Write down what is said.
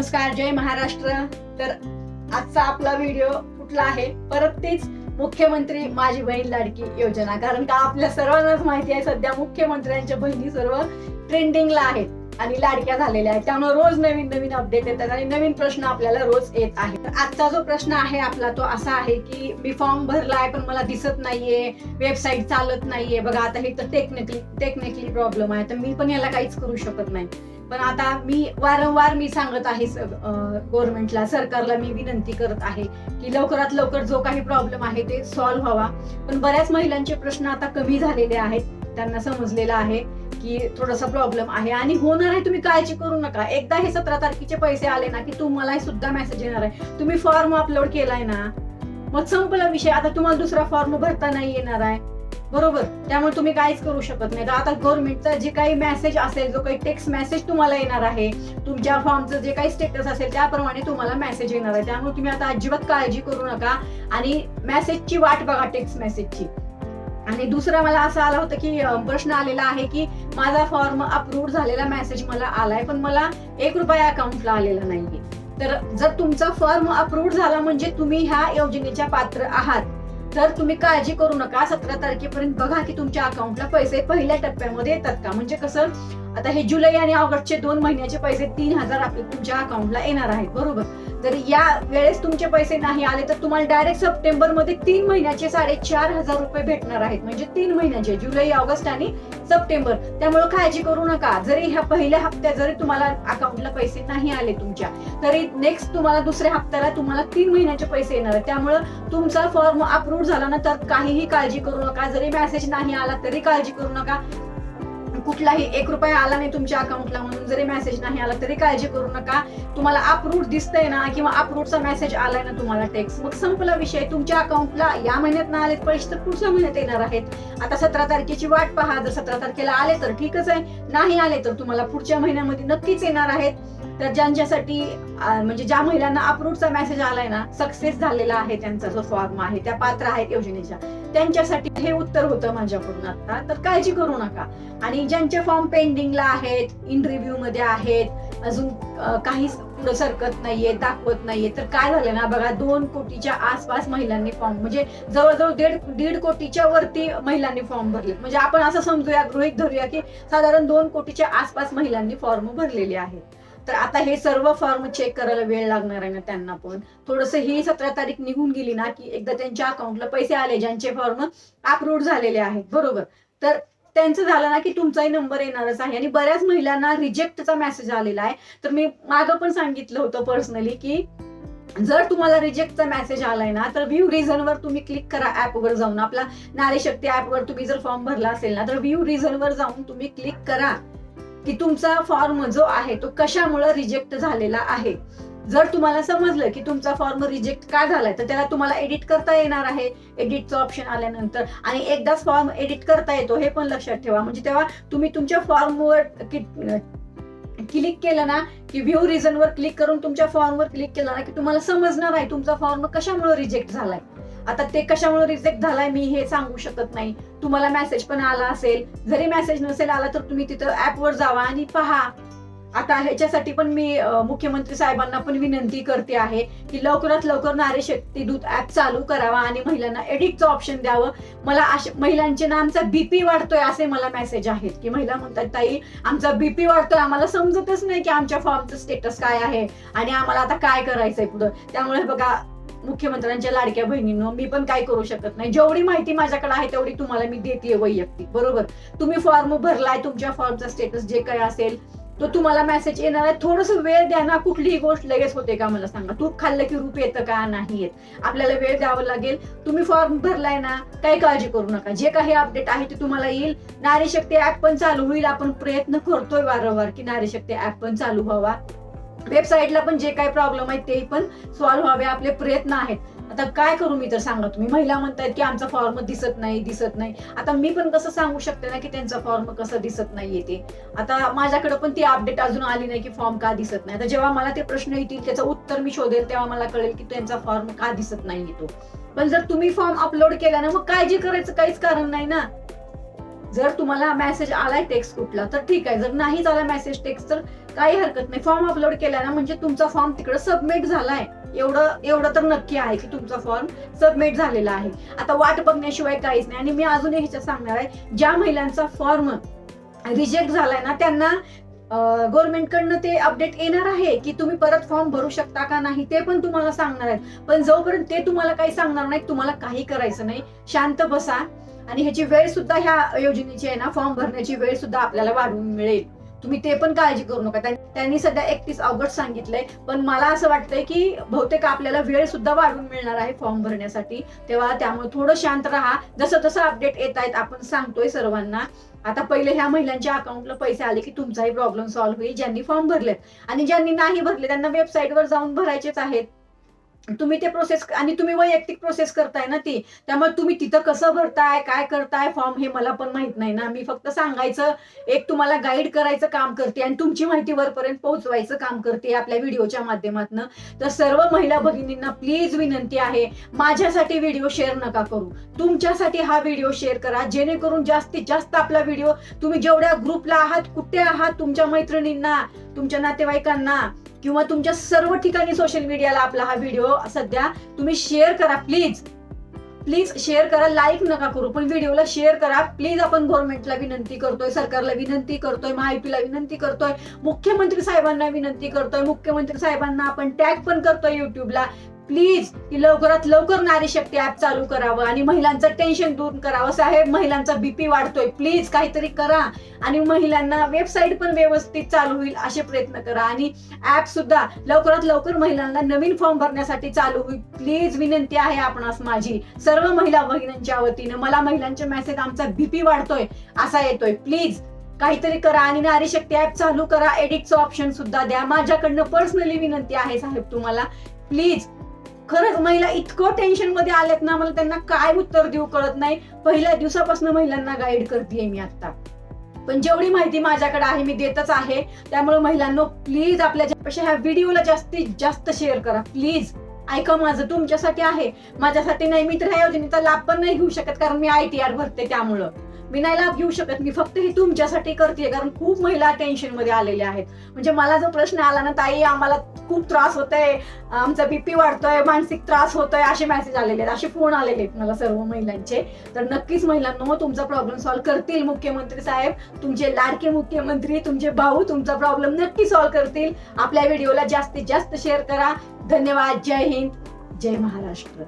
नमस्कार जय महाराष्ट्र. तर आजचा आपला व्हिडिओ कुठला आहे? परत तेच मुख्यमंत्री माझी बहीण लाडकी योजना. कारण का आपल्या सर्वांनाच माहिती आहे सध्या मुख्यमंत्र्यांच्या बहिणी सर्व ट्रेंडिंगला आहेत आणि लाडक्या झालेल्या आहेत. त्यामुळे रोज नवीन नवीन अपडेट येतात आणि नवीन प्रश्न आपल्याला रोज येत आहे तर आजचा जो प्रश्न आहे आपला तो असा आहे की मी फॉर्म भरला आहे पण मला दिसत नाहीये वेबसाईट चालत नाहीये. बघा आता हे तर टेक्निकली टेक्निकली प्रॉब्लेम आहे. तर मी पण याला काहीच करू शकत नाही. पण आता मी वारंवार मी सांगत आहे गव्हर्नमेंटला सरकारला मी विनंती करत आहे की लवकरात लवकर जो काही प्रॉब्लेम आहे ते सॉल्व्ह व्हावा. पण बऱ्याच महिलांचे प्रश्न आता कमी झालेले आहेत. त्यांना समजलेलं आहे की थोडासा प्रॉब्लेम आहे. आणि होणार आहे तुम्ही काळजी करू नका. एकदा हे सतरा तारखेचे पैसे आले ना की तुम्हाला सुद्धा मेसेज येणार आहे. तुम्ही फॉर्म अपलोड केलाय ना मग संपला विषय. आता तुम्हाला दुसरा फॉर्म भरता नाही येणार आहे. बरोबर? त्यामुळे तुम्ही काहीच करू शकत नाही. तर आता गव्हर्नमेंटचा जे काही मेसेज असेल जो काही टेक्स्ट मेसेज तुम्हाला येणार आहे तुमच्या फॉर्मचं जे काही स्टेटस असेल त्याप्रमाणे तुम्हाला मेसेज येणार आहे. त्यामुळे तुम्ही आता अजिबात काळजी करू नका. आणि मेसेजची वाट बघा टेक्स्ट मेसेजची आणि दुसरा मला असं आलं होतं की प्रश्न आलेला आहे की माझा फॉर्म अप्रूव्ह झालेला मेसेज मला आलाय पण मला एक रुपया अकाउंटला आलेला नाहीये. तर जर तुमचा फॉर्म अप्रूव्ह झाला म्हणजे तुम्ही ह्या योजनेच्या पात्र आहात. तर तुम्ही काळजी करू नका. सतरा तारखेपर्यंत बघा की तुमच्या अकाउंटला पैसे पहिल्या टप्प्यामध्ये येतात का? म्हणजे कसं? आता हे जुलै आणि ऑगस्टचे दोन महिन्याचे पैसे तीन हजार आपले तुमच्या अकाउंटला येणार आहेत. बरोबर? जर या वेळेस तुमचे पैसे नाही आले तर तुम्हाला डायरेक्ट सप्टेंबरमध्ये तीन महिन्याचे साडेचार हजार रुपये भेटणार आहेत. म्हणजे तीन महिन्याचे जुलै ऑगस्ट आणि सप्टेंबर. त्यामुळे काळजी करू नका. जरी ह्या पहिल्या हप्त्या जरी तुम्हाला अकाउंटला पैसे नाही आले तुमच्या तरी नेक्स्ट तुम्हाला दुसऱ्या हप्त्याला तुम्हाला तीन महिन्याचे पैसे येणार आहेत. त्यामुळे तुमचा फॉर्म अप्रूव्ह झाला ना तर काहीही काळजी करू नका. जरी मेसेज नाही आला तरी काळजी करू नका. कुठलाही एक रुपया आला नाही तुमच्या अकाउंटला म्हणून जरी मेसेज नाही आला तरी काळजी करू नका. तुम्हाला अपरूट दिसतंय ना किंवा अपरूटचा मेसेज आलाय ना तुम्हाला टेक्स मग संपला विषय. तुमच्या अकाउंटला या महिन्यात ना आले पैसे तर पुढच्या महिन्यात येणार आहेत. आता सतरा तारखेची वाट पहा. जर सतरा तारखेला आले तर ठीकच आहे. नाही आले तर तुम्हाला पुढच्या महिन्यामध्ये नक्कीच येणार आहेत. तर ज्यांच्यासाठी म्हणजे ज्या महिलांना अप्रूव्हचा मेसेज आलाय ना सक्सेस झालेला आहे त्यांचा जो फॉर्म आहे त्या पात्र आहेत योजनेच्या. त्यांच्यासाठी हे उत्तर होतं माझ्याकडून आता. तर काळजी करू नका. आणि ज्यांचे फॉर्म पेंडिंगला आहेत इन रिव्ह्यू मध्ये आहेत अजून काही पुढे सरकत नाहीये दाखवत नाहीये. तर काय झालं ना बघा दोन कोटीच्या आसपास महिलांनी फॉर्म म्हणजे जवळजवळ दीड दीड कोटीच्या वरती महिलांनी फॉर्म भरले. म्हणजे आपण असं समजूया गृहित धरूया की साधारण दोन कोटीच्या आसपास महिलांनी फॉर्म भरलेले आहेत. तर आता हे सर्व फॉर्म चेक करायला वेळ लागणार आहे ना त्यांना पण. थोडस ही सतरा तारीख निघून गेली ना की एकदा त्यांच्या अकाउंटला पैसे आले ज्यांचे फॉर्म अप्रूव्ह झालेले आहेत. बरोबर. तर त्यांचं झालं ना की तुमचाही नंबर येणारच आहे. आणि बऱ्याच महिलांना रिजेक्टचा मेसेज आलेला आहे. तर मी मागं पण सांगितलं होतं पर्सनली की जर तुम्हाला रिजेक्टचा मेसेज आलाय ना तर व्ह्यू रिझनवर तुम्ही क्लिक करा ऍप वर जाऊन. आपला नारी शक्ती ऍप वर तुम्ही जर फॉर्म भरला असेल ना तर व्ह्यू रिझनवर जाऊन तुम्ही क्लिक करा की तुमचा फॉर्म जो आहे तो कशामुळे रिजेक्ट झालेला आहे. जर तुम्हाला समजलं की तुमचा फॉर्म रिजेक्ट का झालाय तर त्याला तुम्हाला एडिट करता येणार आहे. एडिटचं ऑप्शन आल्यानंतर. आणि एकदाच फॉर्म एडिट करता येतो हे पण लक्षात ठेवा. म्हणजे तेव्हा तुम्ही तुमच्या फॉर्मवर क्लिक केलं ना की व्ह्यू रिझन वर क्लिक करून तुमच्या फॉर्मवर क्लिक केलं ना की तुम्हाला समजणार आहे तुमचा फॉर्म कशामुळे रिजेक्ट झालाय. आता ते कशामुळे रिजेक्ट झालाय मी हे सांगू शकत नाही. तुम्हाला मेसेज पण आला असेल. जरी मेसेज नसेल आला तर तुम्ही तिथं ऍपवर जावा आणि पहा. आता ह्याच्यासाठी पण मी मुख्यमंत्री साहेबांना पण विनंती करते आहे की लवकरात लवकर नारी शक्ती दूत ऍप चालू करावा आणि महिलांना एडिटचं ऑप्शन द्यावं. मला महिलांचे ना आमचा बीपी वाढतोय असे मला मेसेज आहेत की महिला म्हणतात ताई आमचा बीपी वाढतोय. आम्हाला समजतच नाही की आमच्या फॉर्मचं स्टेटस काय आहे आणि आम्हाला आता काय करायचंय पुढं. त्यामुळे बघा मुख्यमंत्र्यांच्या लाडक्या बहिणींनो मी पण काय करू शकत नाही. जेवढी माहिती माझ्याकडे आहे तेवढी तुम्हाला मी देते वैयक्तिक. बरोबर? तुम्ही फॉर्म भरलाय तुमच्या फॉर्मचा स्टेटस जे काय असेल तो तुम्हाला मेसेज येणार आहे. थोडस वेळ द्या ना कुठलीही गोष्ट लगेच होते का मला सांगा. तूप खाल्लं की रूप येतं का? नाही येत आपल्याला वेळ द्यावा लागेल. तुम्ही फॉर्म भरलाय ना काही काळजी करू नका. जे काही अपडेट आहे ते तुम्हाला येईल. नारी शक्ती ऍप पण चालू होईल. आपण प्रयत्न करतोय वारंवार की नारी शक्ती ऍप पण चालू व्हावा. वेबसाईटला पण जे काही प्रॉब्लेम आहेत ते पण सॉल्व्ह व्हावे. आपले प्रयत्न आहेत. आता काय करू मी तर सांगा तुम्ही महिला म्हणतायत की आमचा फॉर्म दिसत नाही दिसत नाही. आता मी पण कसं सांगू शकते ना की त्यांचा फॉर्म कसं दिसत नाहीये ते आता माझ्याकडे पण ती अपडेट अजून आली नाही की फॉर्म का दिसत नाही. आता जेव्हा मला ते प्रश्न येतील त्याचं उत्तर मी शोधेल तेव्हा मला कळेल की त्यांचा फॉर्म का दिसत नाहीये तो पण जर तुम्ही फॉर्म अपलोड केला ना मग काळजी करायचं काहीच कारण नाही ना. जर तुम्हाला मेसेज आलाय टेक्स्ट कुठला तर ठीक आहे. जर नाही झाला मेसेज टेक्स्ट तर काही हरकत नाही. फॉर्म अपलोड केला ना म्हणजे तुमचा फॉर्म तिकडे सबमिट झालाय. एवढं एवढं तर नक्की आहे की तुमचा फॉर्म सबमिट झालेला आहे. आता वाट बघण्याशिवाय काहीच नाही. आणि मी अजूनही ह्याच्यात सांगणार आहे. ज्या महिलांचा फॉर्म रिजेक्ट झालाय ना त्यांना गव्हर्नमेंटकडनं ते अपडेट येणार आहे की तुम्ही परत फॉर्म भरू शकता का नाही ते पण तुम्हाला सांगणार आहेत पण जोपर्यंत ते तुम्हाला काही सांगणार नाही तुम्हाला काही करायचं नाही. शांत बसा. आणि ह्याची वेळ सुद्धा ह्या योजनेची आहे ना फॉर्म भरण्याची वेळ सुद्धा आपल्याला वाढवून मिळेल. तुम्ही ते पण काळजी करू नका. त्यांनी सध्या एकतीस ऑगस्ट सांगितलंय. पण मला असं वाटतंय की बहुतेक आपल्याला वेळ सुद्धा वाढून मिळणार आहे फॉर्म भरण्यासाठी. तेव्हा त्यामुळे थोडं शांत राहा. जसं तसं अपडेट येत आहेत आपण सांगतोय सर्वांना. आता पहिले ह्या महिलांच्या अकाउंटला पैसे आले की तुमचाही प्रॉब्लेम सॉल्व्ह होईल. ज्यांनी फॉर्म भरलेत. आणि ज्यांनी नाही भरले त्यांना वेबसाईटवर जाऊन भरायचेच आहेत. तुम्ही ते प्रोसेस आणि तुम्ही वैयक्तिक प्रोसेस करताय ना ती. त्यामुळे तुम्ही तिथं कसं भरताय काय करताय फॉर्म हे मला पण माहीत नाही ना. मी फक्त सांगायचं एक तुम्हाला गाईड करायचं काम करते आणि तुमची माहिती वरपर्यंत पोहोचवायचं काम करते आपल्या व्हिडिओच्या माध्यमातून. तर सर्व महिला भगिनींना प्लीज विनंती आहे माझ्यासाठी व्हिडिओ शेअर नका करू. तुमच्यासाठी हा व्हिडिओ शेअर करा जेणेकरून जास्तीत जास्त आपला व्हिडिओ तुम्ही जेवढ्या ग्रुपला आहात कुठे आहात तुमच्या मैत्रिणींना तुमच्या नातेवाईकांना किंवा तुमच्या सर्व ठिकाणी सोशल मीडियाला आपला हा व्हिडिओ सध्या तुम्ही शेअर करा प्लीज प्लीज शेअर करा लाईक नका करू पण व्हिडिओला शेअर करा. प्लीज आपण गव्हर्नमेंटला विनंती करतोय सरकारला विनंती करतोय महायुतीला विनंती करतोय मुख्यमंत्री साहेबांना विनंती करतोय मुख्यमंत्री साहेबांना आपण टॅग पण करतोय युट्यूबला प्लीज की लवकरात लवकर नारी शक्ती ऍप चालू करावं आणि महिलांचं टेन्शन दूर करावं. साहेब महिलांचा बीपी वाढतोय. प्लीज काहीतरी करा आणि महिलांना वेबसाईट पण व्यवस्थित चालू होईल असे प्रयत्न करा. आणि ऍप सुद्धा लवकरात लवकर महिलांना नवीन फॉर्म भरण्यासाठी चालू होईल. प्लीज विनंती आहे आपणास माझी. सर्व महिला बहिणींच्या वतीनं मला महिलांचे मेसेज आमचा बीपी वाढतोय असा येतोय. प्लीज काहीतरी करा आणि नारी शक्ती ऍप चालू करा. एडिटचं ऑप्शन सुद्धा द्या. माझ्याकडनं पर्सनली विनंती आहे साहेब तुम्हाला. प्लीज खरंच महिला इतकं टेन्शनमध्ये आल्यात ना मला त्यांना काय उत्तर देऊ कळत नाही. पहिल्या दिवसापासून महिलांना गाईड करते मी आता. पण जेवढी माहिती माझ्याकडे आहे मी देतच आहे. त्यामुळे महिलांना प्लीज आपल्या ह्या व्हिडिओला जास्तीत जास्त शेअर करा. प्लीज ऐका माझं तुमच्यासाठी आहे. माझ्यासाठी नाही मी तर ह्या योजनेचा लाभ पण नाही घेऊ शकत कारण मी आय टी आर भरते त्यामुळं. मी नाही लाभ घेऊ शकत. मी फक्त हे तुमच्यासाठी करते कारण खूप महिला टेन्शनमध्ये आलेल्या आहेत. म्हणजे मला जो प्रश्न आला ना ताई आम्हाला खूप त्रास होत आहे आमचा बीपी वाढतोय मानसिक त्रास होतोय असे मेसेज आलेले आहेत असे फोन आलेले आहेत मला सर्व महिलांचे. तर नक्कीच महिलांना तुमचा प्रॉब्लेम सॉल्व्ह करतील मुख्यमंत्री साहेब. तुमचे लाडके मुख्यमंत्री तुमचे भाऊ तुमचा प्रॉब्लेम नक्की सॉल्व्ह करतील. आपल्या व्हिडिओला जास्तीत जास्त शेअर करा. धन्यवाद. जय हिंद. जय महाराष्ट्र.